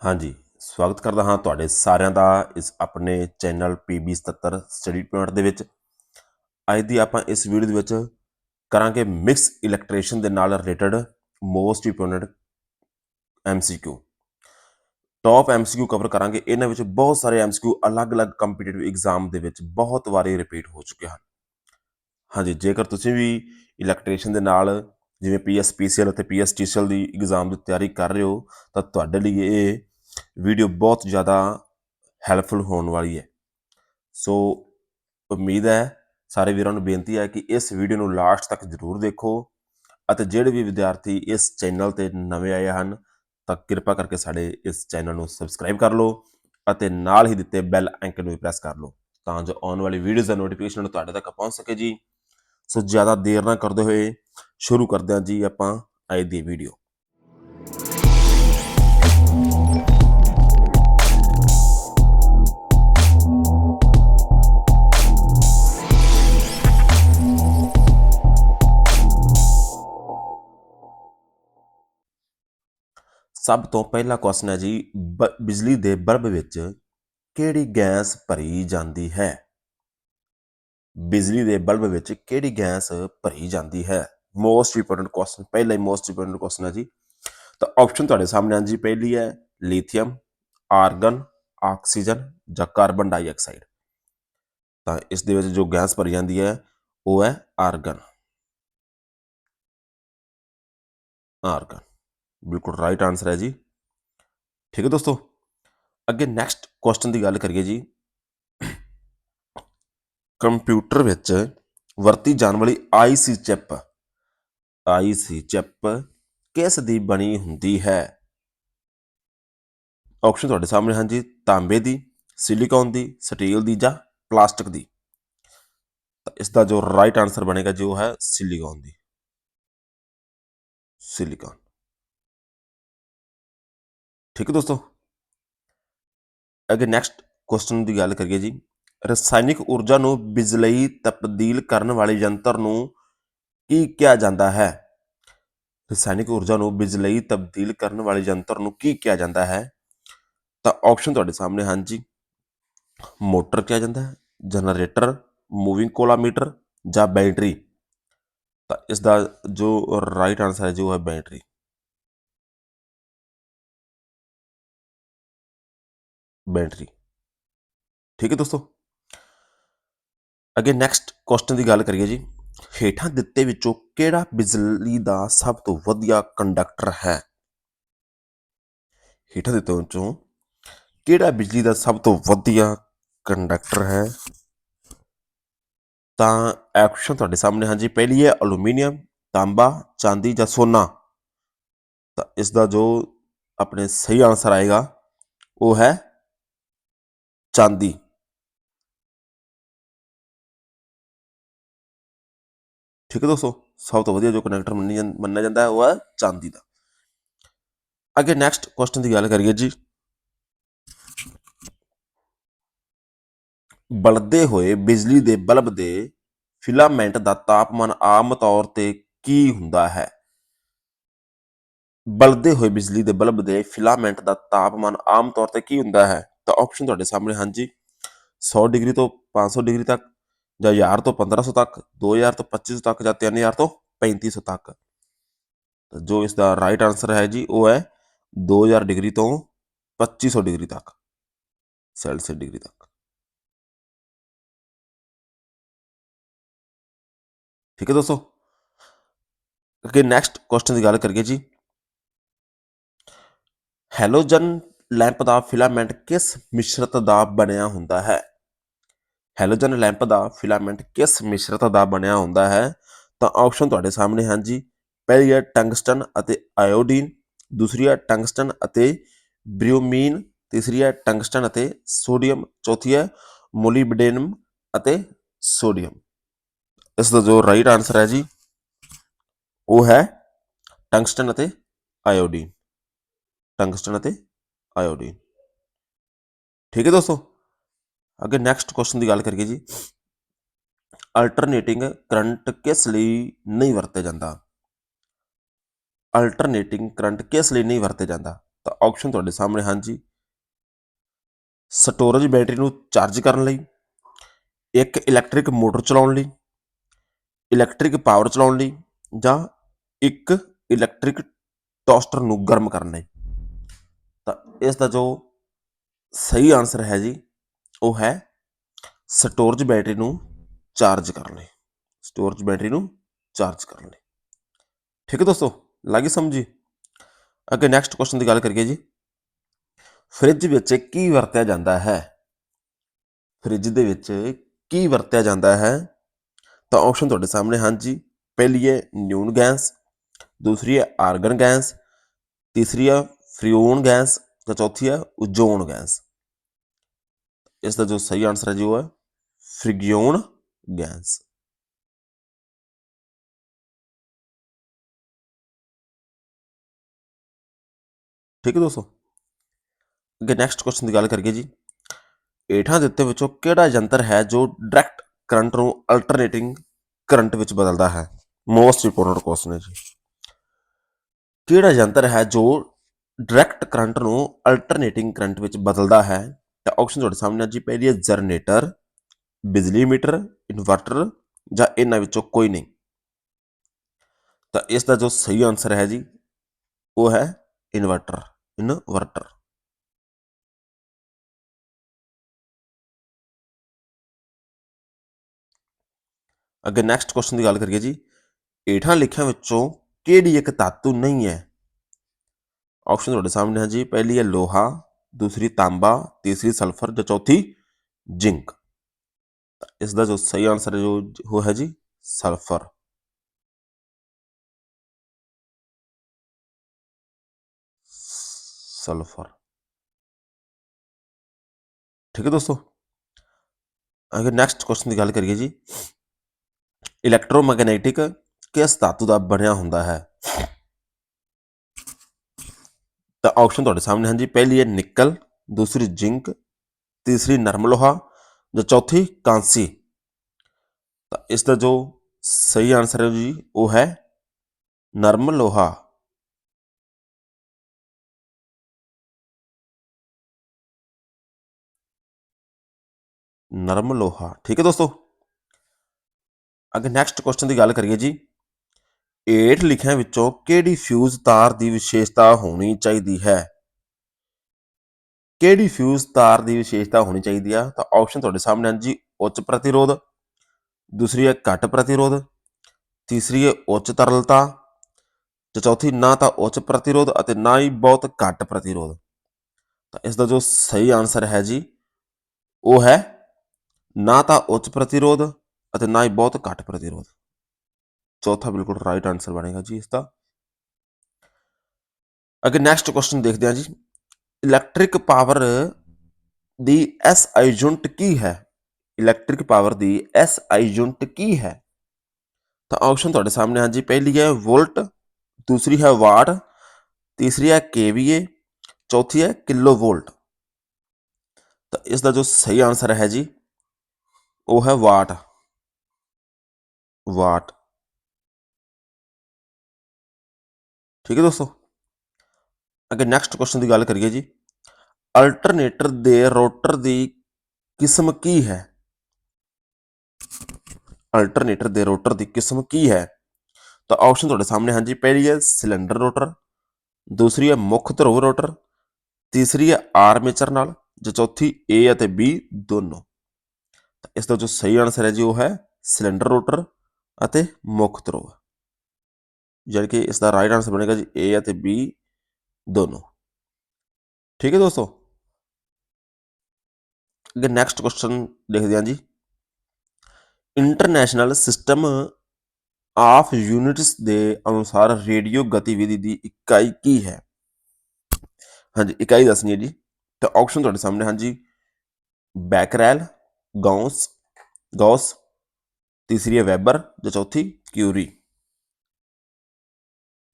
ਹਾਂਜੀ, ਸਵਾਗਤ ਕਰਦਾ ਹਾਂ ਤੁਹਾਡੇ ਸਾਰਿਆਂ ਦਾ ਇਸ ਆਪਣੇ ਚੈਨਲ PB77 ਸਟੱਡੀ ਪੁਆਇੰਟ ਦੇ ਵਿੱਚ। ਅੱਜ ਦੀ ਆਪਾਂ ਇਸ ਵੀਡੀਓ ਦੇ ਵਿੱਚ ਕਰਾਂਗੇ ਮਿਕਸ ਇਲੈਕਟ੍ਰੀਸ਼ੀਅਨ ਦੇ ਨਾਲ related most important MCQ top MCQ cover ਕਰਾਂਗੇ, ਇਹਨਾਂ ਵਿੱਚ ਬਹੁਤ ਸਾਰੇ MCQ ਅਲੱਗ-ਅਲੱਗ ਕੰਪੀਟੀਟਿਵ ਐਗਜ਼ਾਮ ਦੇ ਵਿੱਚ ਬਹੁਤ ਵਾਰੀ ਰਿਪੀਟ ਹੋ ਚੁੱਕੇ ਹਨ। ਹਾਂਜੀ, ਜੇਕਰ ਤੁਸੀਂ ਵੀ ਇਲੈਕਟ੍ਰੀਸ਼ੀਅਨ ਦੇ ਨਾਲ ਜਿਵੇਂ PSPCL ਅਤੇ PSTCL ਦੀ ਐਗਜ਼ਾਮ ਦੀ ਤਿਆਰੀ ਕਰ ਰਹੇ ਹੋ, ਤਾਂ ਤੁਹਾਡੇ ਲਈ ਇਹ ਵੀਡੀਓ ਬਹੁਤ ਜ਼ਿਆਦਾ ਹੈਲਪਫੁਲ ਹੋਣ ਵਾਲੀ ਹੈ। ਸੋ ਉਮੀਦ ਹੈ ਸਾਰੇ ਵੀਰਾਂ ਨੂੰ ਬੇਨਤੀ ਹੈ ਕਿ ਇਸ ਵੀਡੀਓ ਨੂੰ ਲਾਸਟ ਤੱਕ ਜ਼ਰੂਰ ਦੇਖੋ ਅਤੇ ਜਿਹੜੇ ਵੀ ਵਿਦਿਆਰਥੀ ਇਸ ਚੈਨਲ ਤੇ ਨਵੇਂ ਆਏ ਹਨ, ਤਾਂ ਕਿਰਪਾ ਕਰਕੇ ਸਾਡੇ ਇਸ ਚੈਨਲ ਨੂੰ ਸਬਸਕ੍ਰਾਈਬ ਕਰ ਲਓ ਅਤੇ ਨਾਲ ਹੀ ਦਿੱਤੇ ਬੈਲ ਆਈਕਨ ਨੂੰ ਵੀ ਪ੍ਰੈਸ ਕਰ ਲਓ ਤਾਂ ਜੋ ਆਉਣ ਵਾਲੀ ਵੀਡੀਓਜ਼ ਦਾ ਨੋਟੀਫਿਕੇਸ਼ਨ ਤੁਹਾਡੇ ਤੱਕ ਪਹੁੰਚ ਸਕੇ ਜੀ। ਸੋ ਜ਼ਿਆਦਾ ਦੇਰ ਨਾ ਕਰਦੇ ਹੋਏ ਸ਼ੁਰੂ ਕਰਦੇ ਹਾਂ ਜੀ ਆਪਾਂ ਅੱਜ ਦੀ ਵੀਡੀਓ ਸਭ ਤੋਂ ਪਹਿਲਾ ਕੁਐਸਚਨ ਹੈ ਜੀ, ਬ- ਬਿਜਲੀ ਦੇ ਬਲਬ ਵਿੱਚ ਕਿਹੜੀ ਗੈਸ ਭਰੀ ਜਾਂਦੀ ਹੈ? ਬਿਜਲੀ ਦੇ ਬਲਬ ਵਿੱਚ ਕਿਹੜੀ ਗੈਸ ਭਰੀ ਜਾਂਦੀ ਹੈ? ਮੋਸਟ ਇੰਪੋਰਟੈਂਟ ਕੁਐਸਚਨ ਪਹਿਲਾ ਹੀ ਮੋਸਟ ਇੰਪੋਰਟੈਂਟ ਕੁਐਸਚਨ ਹੈ ਜੀ। ਤਾਂ ਆਪਸ਼ਨ ਤੁਹਾਡੇ ਸਾਹਮਣੇ ਹਨ ਜੀ ਪਹਿਲੀ ਹੈ ਲੀਥੀਅਮ ਆਰਗਨ ਆਕਸੀਜਨ ਜਾਂ ਕਾਰਬਨ ਡਾਈਆਕਸਾਈਡ ਤਾਂ ਇਸ ਦੇ ਵਿੱਚ ਜੋ ਗੈਸ ਭਰੀ ਜਾਂਦੀ ਹੈ, ਉਹ ਹੈ ਆਰਗਨ ਆਰਗਨ ਬਿਲਕੁਲ ਰਾਈਟ ਆਨਸਰ ਹੈ ਜੀ। ਠੀਕ ਹੈ ਦੋਸਤੋ, ਅੱਗੇ ਨੈਕਸਟ ਕੁਐਸਚਨ ਦੀ ਗੱਲ ਕਰੀਏ ਜੀ। ਕੰਪਿਊਟਰ ਵਿੱਚ ਵਰਤੀ ਜਾਣ ਵਾਲੀ ਆਈਸੀ ਚਿਪ ਆਈਸੀ ਚਿਪ ਕਿਸ ਦੀ ਬਣੀ ਹੁੰਦੀ ਹੈ? ਆਪਸ਼ਨ ਤੁਹਾਡੇ ਸਾਹਮਣੇ ਹਨ ਜੀ, ਤਾਂਬੇ ਦੀ ਸਿਲੀਕਾਨ ਦੀ ਸਟੀਲ ਦੀ ਜਾਂ ਪਲਾਸਟਿਕ ਦੀ। ਤਾਂ ਇਸ ਦਾ ਜੋ ਰਾਈਟ ਆਨਸਰ ਬਣੇਗਾ ਜੀ ਉਹ ਹੈ ਸਿਲੀਕਾਨ ਦੀ। ਸਿਲੀਕਾਨ ਠੀਕ ਹੈ ਦੋਸਤੋ? ਅੱਗੇ ਨੈਕਸਟ ਕੁਐਸਚਨ ਦੀ ਗੱਲ ਕਰੀਏ ਜੀ। ਰਸਾਇਣਿਕ ਊਰਜਾ ਨੂੰ ਬਿਜਲਈ ਤਬਦੀਲ ਕਰਨ ਵਾਲੇ ਯੰਤਰ ਨੂੰ ਕੀ ਕਿਹਾ ਜਾਂਦਾ ਹੈ? ਰਸਾਇਣਿਕ ਊਰਜਾ ਨੂੰ ਬਿਜਲਈ ਤਬਦੀਲ ਕਰਨ ਵਾਲੇ ਯੰਤਰ ਨੂੰ ਕੀ ਕਿਹਾ ਜਾਂਦਾ ਹੈ? ਤਾਂ ਆਪਸ਼ਨ ਤੁਹਾਡੇ ਸਾਹਮਣੇ ਹਨ ਜੀ। ਮੋਟਰ ਕਿਹਾ ਜਾਂਦਾ ਹੈ, ਜਨਰੇਟਰ ਮੂਵਿੰਗ ਕੋਲਾਮੀਟਰ ਜਾਂ ਬੈਟਰੀ। ਤਾਂ ਇਸ ਦਾ ਜੋ ਰਾਈਟ ਆਨਸਰ ਹੈ ਜੋ ਹੈ ਬੈਟਰੀ। ਬੈਟਰੀ ਠੀਕ ਹੈ ਦੋਸਤੋ? ਅੱਗੇ ਨੈਕਸਟ ਕੁਐਸਚਨ ਦੀ ਗੱਲ ਕਰੀਏ ਜੀ। ਹੇਠਾਂ ਦਿੱਤੇ ਵਿੱਚੋਂ ਕਿਹੜਾ ਬਿਜਲੀ ਦਾ ਸਭ ਤੋਂ ਵਧੀਆ ਕੰਡਕਟਰ ਹੈ? ਹੇਠਾਂ ਦਿੱਤੇ ਵਿੱਚੋਂ ਕਿਹੜਾ ਬਿਜਲੀ ਦਾ ਸਭ ਤੋਂ ਵਧੀਆ ਕੰਡਕਟਰ ਹੈ? ਤਾਂ ਆਪਸ਼ਨ ਤੁਹਾਡੇ ਸਾਹਮਣੇ ਹਾਂਜੀ। ਪਹਿਲੀ ਹੈ ਐਲੂਮੀਨੀਅਮ ਤਾਂਬਾ, ਚਾਂਦੀ ਜਾਂ ਸੋਨਾ। ਤਾਂ ਇਸ ਦਾ ਜੋ ਆਪਣੇ ਸਹੀ ਆਨਸਰ ਆਏਗਾ, ਉਹ ਹੈ ਚਾਂਦੀ। ਠੀਕ ਹੈ ਦੋਸਤੋ, ਸਭ ਤੋਂ ਵਧੀਆ ਜੋ ਕਨੈਕਟਰ ਮੰਨੀ ਜਾਂ- ਮੰਨਿਆ ਜਾਂਦਾ ਹੈ, ਉਹ ਹੈ ਚਾਂਦੀ ਦਾ। ਅੱਗੇ ਨੈਕਸਟ ਕੁਐਸਚਨ ਦੀ ਗੱਲ ਕਰੀਏ ਜੀ। ਬਲਦੇ ਹੋਏ ਬਿਜਲੀ ਦੇ ਬਲਬ ਦੇ ਫਿਲਾਮੈਂਟ ਦਾ ਤਾਪਮਾਨ ਆਮ ਤੌਰ ਤੇ ਕੀ ਹੁੰਦਾ ਹੈ? ਬਲਦੇ ਹੋਏ ਬਿਜਲੀ ਦੇ ਬਲਬ ਦੇ ਫਿਲਾਮੈਂਟ ਦਾ ਤਾਪਮਾਨ ਆਮ ਤੌਰ ਤੇ ਕੀ ਹੁੰਦਾ ਹੈ? ਤਾਂ ਆਪਸ਼ਨ ਤੁਹਾਡੇ ਸਾਹਮਣੇ ਹਨ ਜੀ 100 ਡਿਗਰੀ ਤੋਂ 500 ਡਿਗਰੀ ਤੱਕ ਜਾਂ 1000 ਤੋਂ 1500 ਤੱਕ 2000 ਤੋਂ 2500 ਤੱਕ ਜਾਂ 3000 ਤੋਂ 3500 ਤੱਕ ਤਾਂ ਜੋ ਇਸ ਦਾ ਰਾਈਟ ਆਨਸਰ ਹੈ ਜੀ ਉਹ ਹੈ 2000 ਡਿਗਰੀ ਤੋਂ 2500 ਡਿਗਰੀ ਤੱਕ ਸੈਲਸੀਅਸ ਡਿਗਰੀ ਤੱਕ ਠੀਕ ਹੈ ਦੋਸਤੋ ਅੱਗੇ ਨੈਕਸਟ ਕੁਐਸਚਨ ਦੀ ਗੱਲ ਕਰੀਏ ਜੀ ਹੈਲੋਜਨ ਲੈਂਪ ਦਾ ਫਿਲਾਮੈਂਟ ਕਿਸ ਮਿਸ਼ਰਤ ਦਾ ਬਣਿਆ ਹੁੰਦਾ ਹੈ? ਹੈਲੋਜਨ ਲੈਂਪ ਦਾ ਫਿਲਾਮੈਂਟ ਕਿਸ ਮਿਸ਼ਰਤ ਦਾ ਬਣਿਆ ਹੁੰਦਾ ਹੈ? ਤਾਂ ਆਪਸ਼ਨ ਤੁਹਾਡੇ ਸਾਹਮਣੇ ਹਨ ਜੀ। ਪਹਿਲੀ ਹੈ ਟੰਗਸਟਨ ਅਤੇ ਆਇਓਡੀਨ, ਦੂਸਰੀ ਹੈ ਟੰਗਸਟਨ ਅਤੇ ਬ੍ਰਿਓਮੀਨ, ਤੀਸਰੀ ਹੈ ਟੰਗਸਟਨ ਅਤੇ ਸੋਡੀਅਮ, ਚੌਥੀ ਹੈ ਮੋਲੀਬਡੇਨਮ ਅਤੇ ਸੋਡੀਅਮ। ਇਸ ਦਾ ਜੋ ਰਾਈਟ ਆਨਸਰ ਹੈ ਜੀ, ਉਹ ਹੈ ਟੰਗਸਟਨ ਅਤੇ ਆਇਓਡੀਨ। ਟੰਗਸਟਨ ਅਤੇ ਆਇਓਡੀਨ ਠੀਕ ਹੈ ਦੋਸਤੋ, ਅੱਗੇ ਨੈਕਸਟ ਕੁਐਸਚਨ ਦੀ ਗੱਲ ਕਰੀਏ ਜੀ। ਅਲਟਰਨੇਟਿੰਗ ਕਰੰਟ ਕਿਸ ਲਈ ਨਹੀਂ ਵਰਤਿਆ ਜਾਂਦਾ? ਅਲਟਰਨੇਟਿੰਗ ਕਰੰਟ ਕਿਸ ਲਈ ਨਹੀਂ ਵਰਤਿਆ ਜਾਂਦਾ? ਤਾਂ ਆਪਸ਼ਨ ਤੁਹਾਡੇ ਸਾਹਮਣੇ ਹਨ ਜੀ। ਸਟੋਰੇਜ ਬੈਟਰੀ ਨੂੰ ਚਾਰਜ ਕਰਨ ਲਈ, ਇੱਕ ਇਲੈਕਟ੍ਰਿਕ ਮੋਟਰ ਚਲਾਉਣ ਲਈ ਇਲੈਕਟ੍ਰਿਕ ਪਾਵਰ ਚਲਾਉਣ ਲਈ ਜਾਂ ਇੱਕ ਇਲੈਕਟ੍ਰਿਕ ਟੋਸਟਰ ਨੂੰ ਗਰਮ ਕਰਨ ਲਈ। ਤਾਂ ਇਸ ਦਾ ਜੋ ਸਹੀ ਆਨਸਰ ਹੈ ਜੀ, ਉਹ ਹੈ ਸਟੋਰੇਜ ਬੈਟਰੀ ਨੂੰ ਚਾਰਜ ਕਰਨ ਲਈ। ਸਟੋਰੇਜ ਬੈਟਰੀ ਨੂੰ ਚਾਰਜ ਕਰਨ ਲਈ। ਠੀਕ ਹੈ ਦੋਸਤੋ, ਲੱਗੀ ਸਮਝੀ ਅੱਗੇ ਨੈਕਸਟ ਕੁਐਸਚਨ ਦੀ ਗੱਲ ਕਰੀਏ ਜੀ। ਫ੍ਰਿਜ ਵਿੱਚ ਕੀ ਵਰਤਿਆ ਜਾਂਦਾ ਹੈ? ਫ੍ਰਿਜ ਦੇ ਵਿੱਚ ਕੀ ਵਰਤਿਆ ਜਾਂਦਾ ਹੈ? ਤਾਂ ਆਪਸ਼ਨ ਤੁਹਾਡੇ ਸਾਹਮਣੇ ਹਨ ਜੀ। ਪਹਿਲੀ ਹੈ ਨਿਊਨ ਗੈਸ, ਦੂਸਰੀ ਹੈ ਆਰਗਨ ਗੈਸ, ਤੀਸਰੀ ਹੈ ਫਰਿਊਨ ਗੈਸ, ਤੇ ਚੌਥੀ ਹੈ ਉਜੋਨ ਗੈਸ। ਇਸ ਦਾ ਜੋ ਸਹੀ ਆਨਸਰ ਹੈ ਜੀ ਉਹ ਹੈ ਫ੍ਰਿਗਿਓਨ ਗੈਸ। ਠੀਕ ਹੈ ਦੋਸਤੋ? ਅੱਗੇ ਨੈਕਸਟ ਕੁਐਸਚਨ ਦੀ ਗੱਲ ਕਰੀਏ ਜੀ। ਹੇਠਾਂ ਦਿੱਤੇ ਵਿੱਚੋਂ ਕਿਹੜਾ ਯੰਤਰ ਹੈ ਜੋ ਡਾਇਰੈਕਟ ਕਰੰਟ ਨੂੰ ਅਲਟਰਨੇਟਿੰਗ ਕਰੰਟ ਵਿੱਚ ਬਦਲਦਾ ਹੈ? ਮੋਸਟ ਇੰਪੋਰਟੈਂਟ ਕੁਐਸਚਨ ਹੈ ਜੀ। ਕਿਹੜਾ ਯੰਤਰ ਹੈ ਜੋ ਡਾਇਰੈਕਟ ਕਰੰਟ ਨੂੰ ਅਲਟਰਨੇਟਿੰਗ ਕਰੰਟ ਵਿੱਚ ਬਦਲਦਾ ਹੈ, ਤਾਂ ਆਪਸ਼ਨ ਤੁਹਾਡੇ ਸਾਹਮਣੇ ਹੈ ਜੀ ਪਹਿਲੀ ਹੈ ਜਨਰੇਟਰ ਬਿਜਲੀ ਮੀਟਰ, ਇਨਵਰਟਰ, ਜਾਂ ਇਹਨਾਂ ਵਿੱਚੋਂ ਕੋਈ ਨਹੀਂ। ਤਾਂ ਇਸ ਦਾ ਜੋ ਸਹੀ ਆਨਸਰ ਹੈ ਜੀ, ਉਹ ਹੈ ਇਨਵਰਟਰ ਇਨਵਰਟਰ। ਅੱਗੇ ਨੈਕਸਟ ਕੁਐਸਚਨ ਦੀ ਗੱਲ ਕਰੀਏ ਜੀ, ਹੇਠਾਂ ਲਿਖਿਆਂ ਵਿੱਚੋਂ ਕਿਹੜੀ ਇੱਕ ਧਾਤੂ ਨਹੀਂ ਹੈ? ਆਪਸ਼ਨ ਤੁਹਾਡੇ ਸਾਹਮਣੇ ਹੈ ਜੀ ਪਹਿਲੀ ਹੈ ਲੋਹਾ ਦੂਸਰੀ ਤਾਂਬਾ ਤੀਸਰੀ ਸਲਫਰ ਜਾਂ ਚੌਥੀ ਜ਼ਿੰਕ ਤਾਂ ਇਸ ਦਾ ਜੋ ਸਹੀ ਆਨਸਰ ਹੈ ਜੋ ਉਹ ਹੈ ਜੀ ਸਲਫਰ ਸਲਫਰ ਠੀਕ ਹੈ ਦੋਸਤੋ ਅਗਰ ਨੈਕਸਟ ਕੁਐਸਚਨ ਦੀ ਗੱਲ ਕਰੀਏ ਜੀ ਇਲੈਕਟ੍ਰੋਮੈਗਨੈਟਿਕ ਕਿਸ ਧਾਤੂ ਦਾ ਬਣਿਆ ਹੁੰਦਾ ਹੈ ਤਾਂ ਆਪਸ਼ਨ ਤੁਹਾਡੇ ਸਾਹਮਣੇ ਹਨ ਜੀ ਪਹਿਲੀ ਹੈ ਨਿਕਲ, ਦੂਸਰੀ ਜ਼ਿੰਕ, ਤੀਸਰੀ ਨਰਮ ਲੋਹਾ ਜਾਂ ਚੌਥੀ ਕਾਂਸੀ। ਤਾਂ ਇਸ ਦਾ ਜੋ ਸਹੀ ਆਨਸਰ ਹੈ ਜੀ, ਉਹ ਹੈ ਨਰਮ ਲੋਹਾ ਨਰਮ ਲੋਹਾ ਠੀਕ ਹੈ ਦੋਸਤੋ? ਅੱਗੇ ਨੈਕਸਟ ਕੁਐਸਚਨ ਦੀ ਗੱਲ ਕਰੀਏ ਜੀ। ਹੇਠ ਲਿਖਿਆਂ ਵਿੱਚੋਂ ਕਿਹੜੀ ਫਿਊਜ਼ ਤਾਰ ਦੀ ਵਿਸ਼ੇਸ਼ਤਾ ਹੋਣੀ ਚਾਹੀਦੀ ਹੈ? ਕਿਹੜੀ ਫਿਊਜ਼ ਤਾਰ ਦੀ ਵਿਸ਼ੇਸ਼ਤਾ ਹੋਣੀ ਚਾਹੀਦੀ ਆ? ਤਾਂ ਆਪਸ਼ਨ ਤੁਹਾਡੇ ਸਾਹਮਣੇ ਹਨ ਜੀ, ਉੱਚ ਪ੍ਰਤੀਰੋਧ, ਦੂਸਰੀ ਹੈ ਘੱਟ ਪ੍ਰਤੀਰੋਧ, ਤੀਸਰੀ ਹੈ ਉੱਚ ਤਰਲਤਾ, ਤੇ ਚੌਥੀ ਨਾ ਤਾਂ ਉੱਚ ਪ੍ਰਤੀਰੋਧ ਅਤੇ ਨਾ ਹੀ ਬਹੁਤ ਘੱਟ ਪ੍ਰਤੀਰੋਧ। ਤਾਂ ਇਸ ਦਾ ਜੋ ਸਹੀ ਆਨਸਰ ਹੈ ਜੀ, ਉਹ ਹੈ ਨਾ ਤਾਂ ਉੱਚ ਪ੍ਰਤੀਰੋਧ ਅਤੇ ਨਾ ਹੀ ਬਹੁਤ ਘੱਟ ਪ੍ਰਤੀਰੋਧ। ਚੌਥਾ ਬਿਲਕੁਲ ਰਾਈਟ ਆਨਸਰ ਬਣੇਗਾ ਜੀ ਇਸ ਦਾ ਅੱਗੇ ਨੈਕਸਟ ਕੁਐਸਚਨ ਦੇਖਦੇ ਹਾਂ ਜੀ ਇਲੈਕਟ੍ਰਿਕ ਪਾਵਰ ਦੀ ਐਸ ਆਈ ਯੂਨਿਟ ਕੀ ਹੈ ਇਲੈਕਟ੍ਰਿਕ ਪਾਵਰ ਦੀ ਐਸ ਆਈ ਯੂਨਿਟ ਕੀ ਹੈ ਤਾਂ ਆਪਸ਼ਨ ਤੁਹਾਡੇ ਸਾਹਮਣੇ ਹਨ ਜੀ ਪਹਿਲੀ ਹੈ ਵੋਲਟ ਦੂਸਰੀ ਹੈ ਵਾਟ ਤੀਸਰੀ ਹੈ ਕੇਵੀਏ ਚੌਥੀ ਹੈ ਕਿਲੋ ਵੋਲਟ ਤਾਂ ਇਸ ਦਾ ਜੋ ਸਹੀ ਆਨਸਰ ਹੈ ਜੀ ਉਹ ਹੈ ਠੀਕ ਹੈ ਦੋਸਤੋ? ਅੱਗੇ ਨੈਕਸਟ ਕੁਐਸਚਨ ਦੀ ਗੱਲ ਕਰੀਏ ਜੀ। ਅਲਟਰਨੇਟਰ ਦੇ ਰੋਟਰ ਦੀ ਕਿਸਮ ਕੀ ਹੈ? ਅਲਟਰਨੇਟਰ ਦੇ ਰੋਟਰ ਦੀ ਕਿਸਮ ਕੀ ਹੈ? ਤਾਂ ਆਪਸ਼ਨ ਤੁਹਾਡੇ ਸਾਹਮਣੇ ਹਨ ਜੀ ਪਹਿਲੀ ਹੈ ਸਿਲੰਡਰ ਰੋਟਰ ਦੂਸਰੀ ਹੈ ਮੁੱਖ ਧਰੁਵ ਰੋਟਰ ਤੀਸਰੀ ਹੈ ਆਰਮੇਚਰ ਨਾਲ ਜਾਂ ਚੌਥੀ ਏ ਅਤੇ ਬੀ ਦੋਨੋਂ। ਤਾਂ ਇਸ ਦਾ ਜੋ ਸਹੀ ਆਨਸਰ ਹੈ ਜੀ ਉਹ ਹੈ ਸਿਲੰਡਰ ਰੋਟਰ ਅਤੇ ਮੁੱਖ ਧਰੁਵ। ਯਾਨੀ ਕਿ ਇਸ ਦਾ ਰਾਈਟ ਆਨਸਰ ਬਣੇਗਾ ਜੀ ਏ ਅਤੇ ਬੀ ਦੋਨੋਂ। ਠੀਕ ਹੈ ਦੋਸਤੋ? ਅੱਗੇ ਨੈਕਸਟ ਕੁਐਸਚਨ ਦੇਖਦੇ ਹਾਂ ਜੀ। ਇੰਟਰਨੈਸ਼ਨਲ ਸਿਸਟਮ ਆਫ ਯੂਨਿਟਸ ਦੇ ਅਨੁਸਾਰ ਰੇਡੀਓ ਗਤੀਵਿਧੀ ਦੀ ਇਕਾਈ ਕੀ ਹੈ? ਹਾਂਜੀ, ਇਕਾਈ ਦੱਸਣੀ ਹੈ ਜੀ। ਤਾਂ ਆਪਸ਼ਨ ਤੁਹਾਡੇ ਸਾਹਮਣੇ, ਹਾਂਜੀ ਬੈਕਰੈਲ ਗੌਸ ਗੌਸ ਤੀਸਰੀ ਹੈ ਵੈਬਰ ਜਾਂ ਚੌਥੀ ਕਿਊਰੀ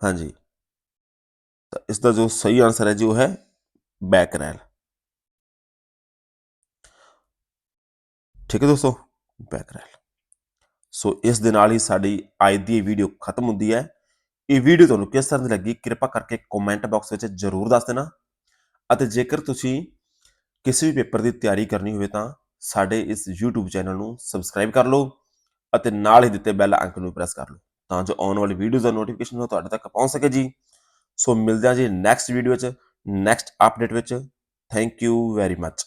ਹਾਂਜੀ ਤਾਂ ਇਸ ਦਾ ਜੋ ਸਹੀ ਆਨਸਰ ਹੈ ਜੀ ਉਹ ਹੈ ਬੈਕਰੈਲ ਠੀਕ ਹੈ ਦੋਸਤੋ ਬੈਕਰੈਲ ਸੋ ਇਸ ਦੇ ਨਾਲ ਹੀ ਸਾਡੀ ਅੱਜ ਦੀ ਵੀਡੀਓ ਖਤਮ ਹੁੰਦੀ ਹੈ ਇਹ ਵੀਡੀਓ ਤੁਹਾਨੂੰ ਕਿਸ ਤਰ੍ਹਾਂ ਦੀ ਲੱਗੀ ਕਿਰਪਾ ਕਰਕੇ ਕਮੈਂਟ ਬਾਕਸ ਵਿੱਚ ਜ਼ਰੂਰ ਦੱਸ ਦੇਣਾ ਅਤੇ ਜੇਕਰ ਤੁਸੀਂ ਕਿਸੇ ਵੀ ਪੇਪਰ ਦੀ ਤਿਆਰੀ ਕਰਨੀ ਹੋਵੇ ਤਾਂ ਸਾਡੇ ਇਸ YouTube ਚੈਨਲ ਨੂੰ ਸਬਸਕ੍ਰਾਈਬ ਕਰ ਲਓ ਅਤੇ ਨਾਲ ਹੀ ਦਿੱਤੇ ਬੈਲ ਆਈਕਨ ਨੂੰ ਪ੍ਰੈਸ ਕਰ ਲਓ ਤਾਂ ਜੋ ਆਉਣ ਵਾਲੀ ਵੀਡੀਓਜ਼ ਦਾ ਨੋਟੀਫਿਕੇਸ਼ਨ ਤੁਹਾਡੇ ਤੱਕ ਪਹੁੰਚ ਸਕੇ ਜੀ। ਸੋ ਮਿਲਦੇ ਹਾਂ ਜੀ ਨੈਕਸਟ ਵੀਡੀਓ 'ਚ ਨੈਕਸਟ ਅਪਡੇਟ ਵਿੱਚ। Thank you very much